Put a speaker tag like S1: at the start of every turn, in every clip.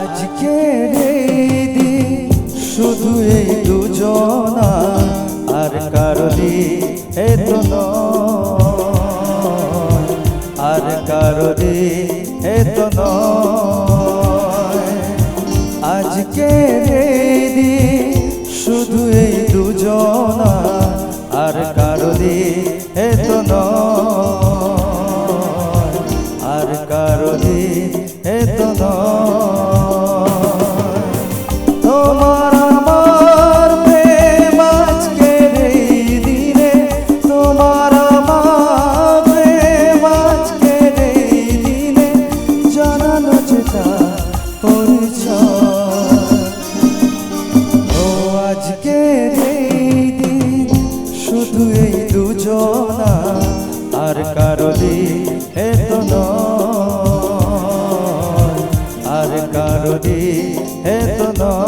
S1: আজকে রেদি শুধু এই দুজনা, আর কারলি এত আর কারলি এত আজকে রেদি শুধু এই দুজনা, আর কারলি এত নয়। এই দিন শুধু এই দুজনা, আর কারও এ তো নয়, আর কারও এ তো নয়।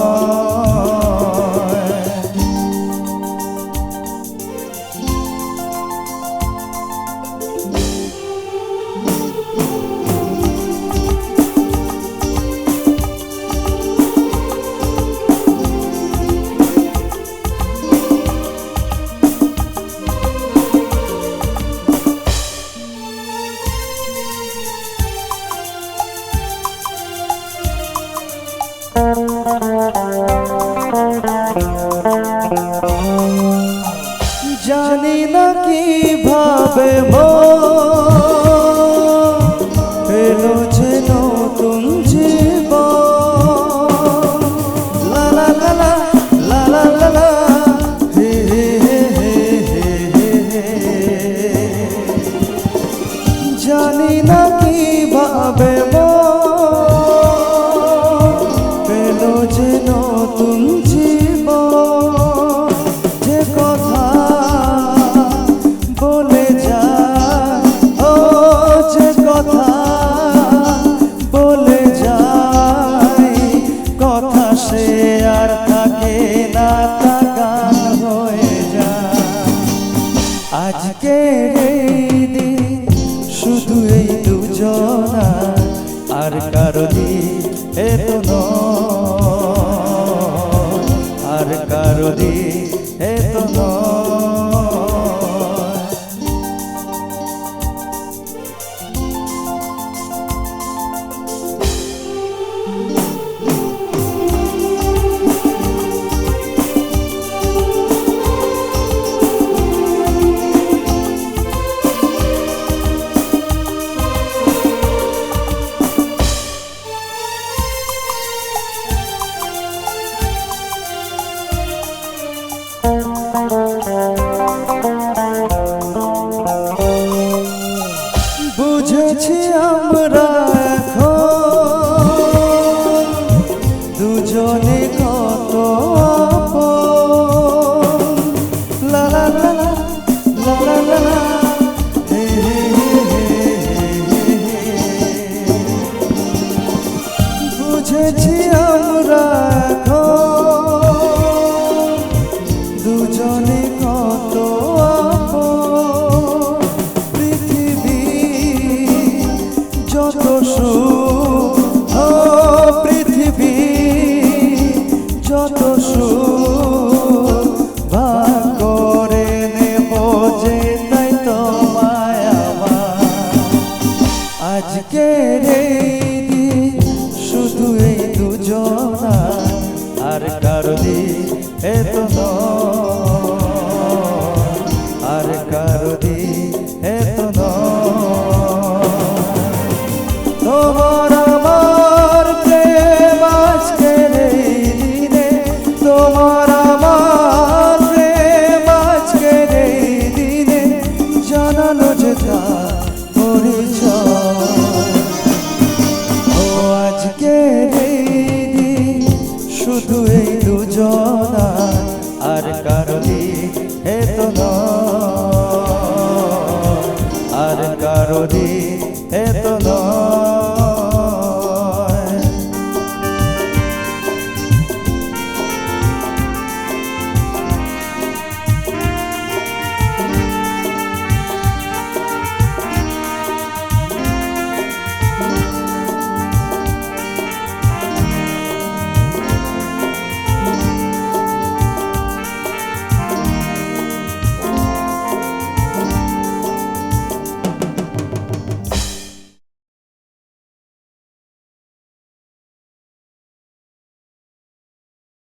S1: ভাবে মো যে কথা বলে যায় কথা সে আর থাকে না তা হয়ে যায়। আজকে এই দিন শুধু এই দুজনা, আর কারও এ তো আর কারও এ তো নয়। আছি আমরা এখন। দুজনে কত লা লা লা লা বুঝেছি আমরা আজকের দিন শুধু এই দুজনা আর কারও এ তো নয়। আর কারও তো তোমার আমার প্রেম আজকের দিনে জানানো যে পরিচয়। ও দিন শুধু এই আর কারও এত আর কারও দিন